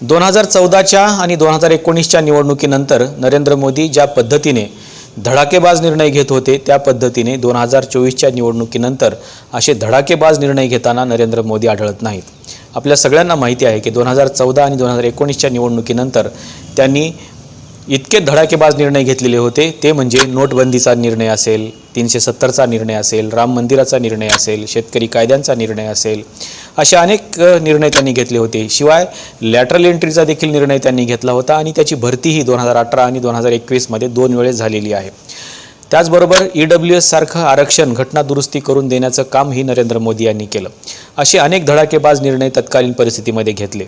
दोन हजार चौदाच्या आणि दोन हजार एकोणीसच्या निवडणुकीनंतर नरेंद्र मोदी ज्या पद्धतीने धडाकेबाज निर्णय घेत होते त्या पद्धतीने दोन हजार चोवीसच्या निवडणुकीनंतर असे धडाकेबाज निर्णय घेताना नरेंद्र मोदी आढळत नाहीत. आपल्या सगळ्यांना माहिती आहे की दोन हजार चौदा आणि दोन हजार एकोणीसच्या निवडणुकीनंतर त्यांनी इतके धडाकेबाज निर्णय घेतलेले होते ते म्हणजे नोटबंदीचा निर्णय असेल तीनशे सत्तरचा निर्णय असेल राम मंदिराचा निर्णय असेल शेतकरी कायद्यांचा निर्णय असेल असे अनेक निर्णय त्यांनी घेतले होते. शिवाय लॅटरल एंट्रीचा देखील निर्णय त्यांनी घेतला होता आणि त्याची भरतीही दोन हजार अठरा आणि दोन हजार एकवीसमध्ये दोन वेळेस झालेली आहे. त्याचबरोबर ई डब्ल्यू एस सारखं आरक्षण घटना दुरुस्ती करून देण्याचं कामही नरेंद्र मोदी यांनी केलं. असे अनेक धडाकेबाज निर्णय तत्कालीन परिस्थितीमध्ये घेतले.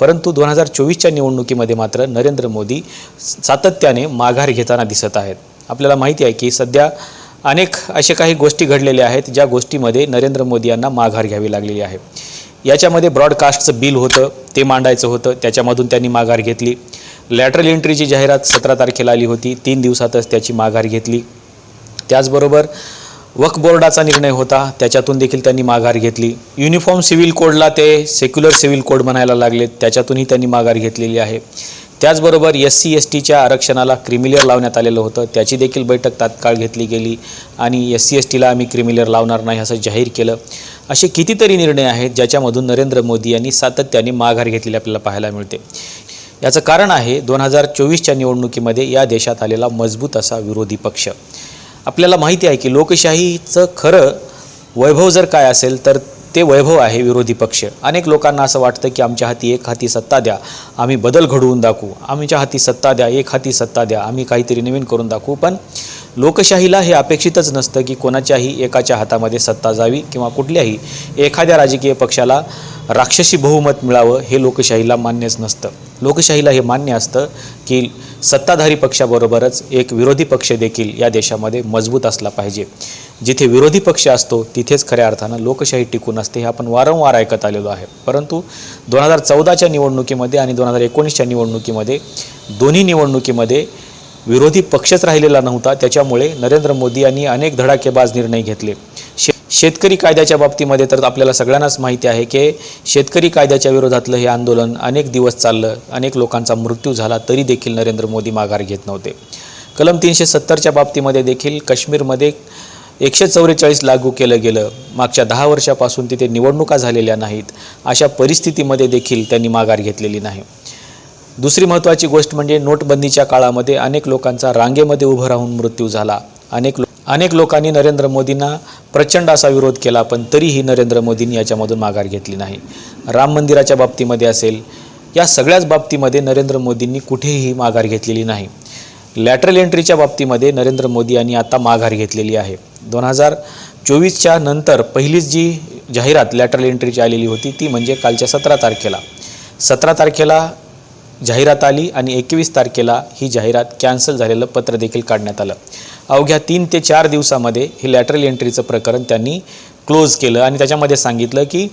परंतु दोन हजार चोवीसच्या निवडणुकीमध्ये मात्र नरेंद्र मोदी सातत्याने माघार घेताना दिसत आहेत. आपल्याला माहिती आहे की सध्या अनेक असे काही गोष्टी घडलेल्या आहेत ज्या गोष्टीमध्ये नरेंद्र मोदी यांना माघार घ्यावी लागलेली आहे. याच्यामध्ये ब्रॉडकास्टचं बिल होतं ते मांडायचं होतं त्याच्यामधून त्यांनी माघार घेतली. लॅटरल एंट्रीची जाहिरात सतरा तारखेला आली होती तीन दिवसातच त्याची माघार घेतली. त्याचबरोबर वक्फ बोर्डाचा निर्णय होता त्याच्यातून देखील त्यांनी माघार घेतली. युनिफॉर्म सिव्हिल कोडला ते सेक्युलर सिव्हिल कोड म्हणायला लागले त्याच्यातूनही त्यांनी माघार घेतलेली आहे. त्याचबरोबर एस सी एस टीच्या आरक्षणाला क्रिमिलियर लावण्यात आलेलं होतं त्याची देखील बैठक तात्काळ घेतली गेली आणि एस सी एस टीला आम्ही क्रिमिलियर लावणार नाही असं जाहीर केलं. असे कितीतरी निर्णय आहेत ज्याच्यामधून नरेंद्र मोदी यांनी सातत्याने माघार घेतलेली आपल्याला पाहायला मिळते. याचं कारण आहे दोन हजार चोवीसच्या निवडणुकीमध्ये या देशात आलेला मजबूत असा विरोधी पक्ष. आपल्याला माहिती आहे की लोकशाहीचं खरं वैभव जर काय असेल तर ते वैभव आहे विरोधी पक्ष. अनेक लोकांना असं वाटतं की आमच्या हाती एक हाती सत्ता द्या आम्ही बदल घडवून दाखवू. आमच्या हाती सत्ता द्या एक हाती सत्ता द्या आम्ही काहीतरी नवीन करून दाखवू. पण लोकशाहीला हे अपेक्षितच नसतं की कोणाच्याही एकाच्या हातामध्ये सत्ता जावी किंवा कुठल्याही एखाद्या राजकीय पक्षाला राक्षसी बहुमत मिळावं हे लोकशाहीला मान्यच नसतं. लोकशाहीला हे मान्य असतं की सत्ताधारी पक्षाबरोबरच एक विरोधी पक्ष देखील या देशामध्ये मजबूत असला पाहिजे. जिथे विरोधी पक्ष असतो तिथेच खऱ्या अर्थानं लोकशाही टिकून असते हे आपण वारंवार ऐकत आलेलो आहे. परंतु दोन हजार चौदाच्या निवडणुकीमध्ये आणि दोन हजार एकोणीसच्या निवडणुकीमध्ये दोन्ही निवडणुकीमध्ये विरोधी पक्षच राहिलेला नव्हता. त्याच्यामुळे नरेंद्र मोदी यांनी अनेक धडाकेबाज निर्णय घेतले. शे शेतकरी कायद्याच्या बाबतीमध्ये तर आपल्याला सगळ्यांनाच माहिती आहे की शेतकरी कायद्याच्या विरोधातलं हे आंदोलन अनेक दिवस चाललं. अनेक लोकांचा मृत्यू झाला तरी देखील नरेंद्र मोदी माघार घेत नव्हते. कलम तीनशे सत्तरच्या बाबतीमध्ये देखील काश्मीरमध्ये एकशे चौवेचाळीस लागू केलं गेलं. मागच्या दहा वर्षापासून तिथे निवडणुका झालेल्या नाहीत. अशा परिस्थितीमध्ये देखील त्यांनी माघार घेतलेली नाही. दुसरी महत्त्वाची गोष्ट म्हणजे नोटबंदीच्या काळामध्ये अनेक लोकांचा रांगेमध्ये उभं राहून मृत्यू झाला. अनेक लो अनेक लोकांनी नरेंद्र मोदींना प्रचंड असा विरोध केला पण तरीही नरेंद्र मोदींनी याच्यामधून माघार घेतली नाही. राम मंदिराच्या बाबतीमध्ये असेल या सगळ्याच बाबतीमध्ये नरेंद्र मोदींनी कुठेही माघार घेतलेली नाही. लॅटरल एंट्रीच्या बाबतीमध्ये नरेंद्र मोदी यांनी आता माघार घेतलेली आहे. दोन हजार चोवीसच्या नंतर पहिलीच जी जाहिरात लॅटरल एंट्रीची आलेली होती ती म्हणजे कालच्या सतरा तारखेला. सतरा तारखेला जाहिरात आली आणि एकवीस तारखेला ही जाहिरात कॅन्सल झालेलं पत्र देखील काढण्यात आलं. अवघ्या तीन ते चार दिवसामध्ये हे लॅटरल एंट्रीचं प्रकरण त्यांनी क्लोज केलं आणि त्याच्यामध्ये सांगितलं की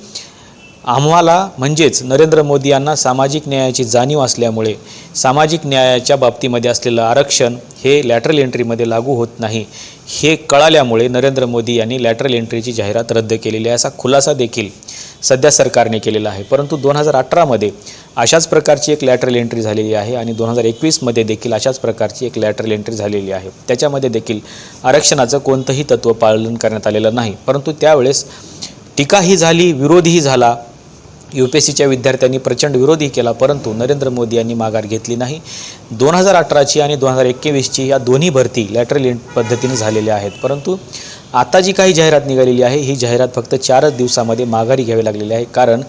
आम्हाला म्हणजेच नरेंद्र मोदी यांना सामाजिक न्यायाची जाणीव असल्यामुळे सामाजिक न्यायाच्या बाबतीमध्ये असलेलं आरक्षण हे लॅटरल एंट्रीमध्ये लागू होत नाही. हे कळाल्यामुळे नरेंद्र मोदी यांनी लॅटरल एंट्रीची जाहिरात रद्द केलेली आहे असा खुलासा देखील सध्या सरकारने केलेलं आहे. परंतु दोन हजार अठरामध्ये अशाच प्रकारची एक लॅटरल एंट्री झालेली आहे आणि दोन हजार एकवीसमध्ये देखील अशाच प्रकारची एक लॅटरल एंट्री झालेली आहे. त्याच्यामध्ये देखील आरक्षणाचं कोणतंही तत्त्व पालन करण्यात आलेलं नाही. परंतु त्यावेळेस टीकाही झाली विरोधही झाला. यू पी एस सीच्या विद्यार्थ्यांनी प्रचंड विरोधही केला परंतु नरेंद्र मोदी यांनी माघार घेतली नाही. दोन हजार अठराची आणि दोन हजार एकवीसची या दोन्ही भरती लॅटरल एंट पद्धतीने झालेल्या आहेत. परंतु आता जी काही जाहिरात निघालेली आहे ही जाहिरात फक्त चारच दिवसामध्ये माघारी घ्यावी लागलेली आहे कारण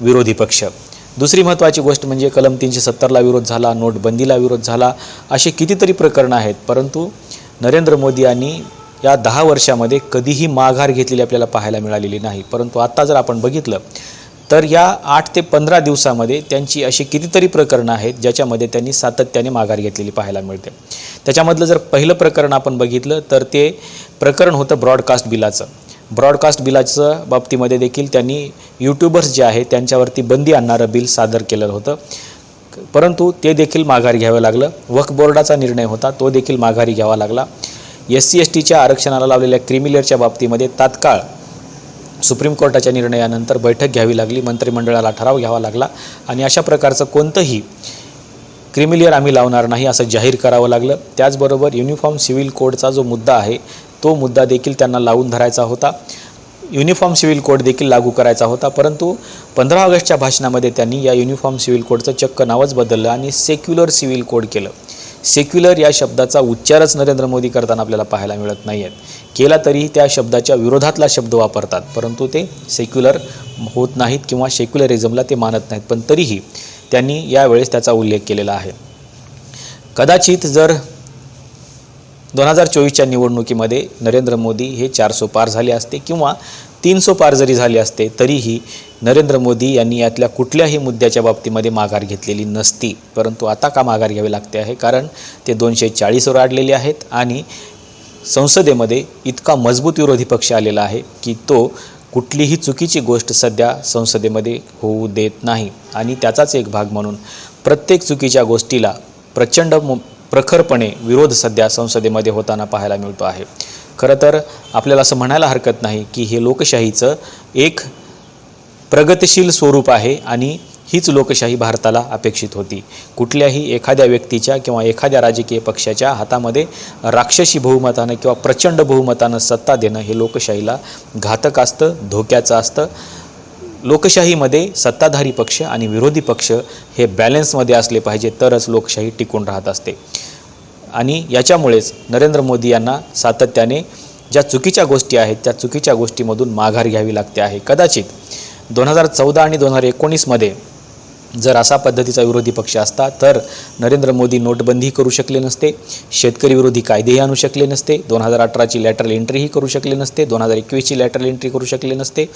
विरोधी पक्ष. दुसरी महत्त्वाची गोष्ट म्हणजे कलम तीनशे सत्तरला विरोध झाला नोटबंदीला विरोध झाला असे कितीतरी प्रकरणं आहेत परंतु नरेंद्र मोदी यांनी या दहा वर्षामध्ये कधीही माघार घेतलेली आपल्याला पाहायला मिळालेली नाही. परंतु आत्ता जर आपण बघितलं तर या आठ ते पंधरा दिवसामध्ये त्यांची अशी कितीतरी प्रकरणं आहेत ज्याच्यामध्ये त्यांनी सातत्याने माघार घेतलेली पाहायला मिळते. त्याच्यामधलं जर पहिलं प्रकरण आपण बघितलं तर ते प्रकरण होतं ब्रॉडकास्ट बिलाचं. ब्रॉडकास्ट बिलाचं बाबतीमध्ये देखील त्यांनी यूट्यूबर्स जे आहे त्यांच्यावरती बंदी आणणारं बिल सादर केलं होतं. परंतु ते देखील माघारी घ्यावं लागलं. वक्फ बोर्डाचा निर्णय होता तो देखील माघारी घ्यावा लागला. एस सी एस टीच्या आरक्षणाला लावलेल्या क्रिमिलेअरच्या बाबतीमध्ये तात्काळ सुप्रीम कोर्टाच्या निर्णयानंतर बैठक घ्यावी लागली. मंत्रिमंडळाला ठराव घ्यावा लागला. आणि अशा प्रकारचं कोणतंही क्रिमिलियर आम्ही लावणार नाही असं जाहीर करावं लागलं. त्याचबरोबर युनिफॉर्म सिव्हिल कोडचा जो मुद्दा आहे तो मुद्दा देखील त्यांना लावून धरायचा होता. युनिफॉर्म सिव्हिल कोड देखील लागू करायचा होता. परंतु पंधरा ऑगस्टच्या भाषणामध्ये त्यांनी या युनिफॉर्म सिव्हिल कोडचं चक्क नावच बदललं आणि सेक्युलर सिव्हिल कोड केलं. सेक्युलर या शब्दाचा उच्चारच नरेंद्र मोदी करताना आपल्याला पाहायला मिळत नाही आहेत केला तरीही त्या शब्दाच्या विरोधातला शब्द वापरतात. परंतु ते सेक्युलर होत नाहीत किंवा सेक्युलरिझमला ते मानत नाहीत. पण तरीही त्यांनी यावेळेस त्याचा उल्लेख केलेला आहे. कदाचित जर दोन हजार चोवीसच्या निवडणुकीमध्ये नरेंद्र मोदी हे चारसो पार झाले असते किंवा तीनसो पार जरी झाले असते तरीही नरेंद्र मोदी यांनी यातल्या कुठल्याही मुद्द्याच्या बाबतीमध्ये माघार घेतलेली नसती. परंतु आता का माघार घ्यावी लागते आहे? कारण ते दोनशे चाळीसवर आडलेले आहेत आणि संसदेमध्ये इतका मजबूत विरोधी पक्ष आलेला आहे की तो कुठलीही चुकीची गोष्ट सध्या संसदेमध्ये होऊ देत नाही. आणि त्याचाच एक भाग म्हणून प्रत्येक चुकीच्या गोष्टीला प्रचंड प्रखरपणे विरोध सध्या संसदेमध्ये होताना पाहायला मिळतो आहे. खरं तर आपल्याला असं म्हणायला हरकत नाही की हे लोकशाहीचं एक प्रगतिशील स्वरूप आहे आणि हीच लोकशाही भारताला अपेक्षित होती. कुठल्याही एखाद्या व्यक्तीच्या किंवा एखाद्या राजकीय पक्षाच्या हातामध्ये राक्षसी बहुमतानं किंवा प्रचंड बहुमतानं सत्ता देणं हे लोकशाहीला घातक असतं धोक्याचं असतं. लोकशाहीमध्ये सत्ताधारी पक्ष आणि विरोधी पक्ष हे बॅलन्समध्ये असले पाहिजे तरच लोकशाही टिकून राहत असते. आणि याच्यामुळेच नरेंद्र मोदी यांना सातत्याने ज्या चुकीच्या गोष्टी आहेत त्या चुकीच्या गोष्टीमधून माघार घ्यावी लागते आहे. कदाचित दोन हजार चौदा आणि दोन हजार एकोणीसमध्ये जर असा पद्धतीचा विरोधी पक्ष असता तर नरेंद्र मोदी नोटबंदी करू शकले नसते शेतकरी विरोधी कायदेही आणू शकले नसते दोन हजार अठराची लॅटरल एंट्रीही करू शकले नसते दोन हजार एकवीसची लॅटरल एंट्री करू शकले नसते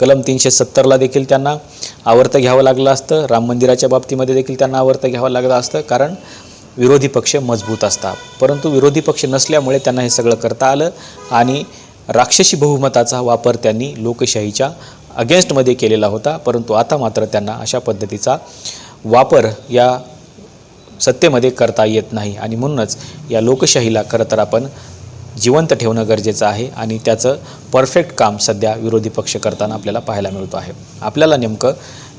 कलम तीनशे सत्तरला देखील त्यांना आवर्त घ्यावं लागलं असतं राम मंदिराच्या बाबतीमध्ये देखील त्यांना आवर्त घ्यावं लागलं असतं कारण विरोधी पक्ष मजबूत असतात. परंतु विरोधी पक्ष नसल्यामुळे त्यांना हे सगळं करता आलं आणि राक्षसी बहुमताचा वापर त्यांनी लोकशाहीच्या अगेन्स्टमध्ये केलेला होता परंतु आता मात्र त्यांना अशा पद्धतीचा वापर या सत्तेमध्ये करता येत नाही. आणि म्हणूनच या लोकशाहीला खरं तर आपण जिवंत ठेवणं गरजेचं आहे आणि त्याचं परफेक्ट काम सध्या विरोधी पक्ष करताना आपल्याला पाहायला मिळतो आहे. आपल्याला नेमकं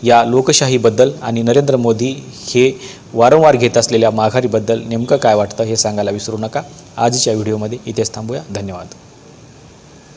या लोकशाहीबद्दल आणि नरेंद्र मोदी हे वारंवार घेत असलेल्या माघारीबद्दल नेमकं काय वाटतं हे सांगायला विसरू नका. आजच्या व्हिडिओमध्ये इथेच थांबूया. धन्यवाद.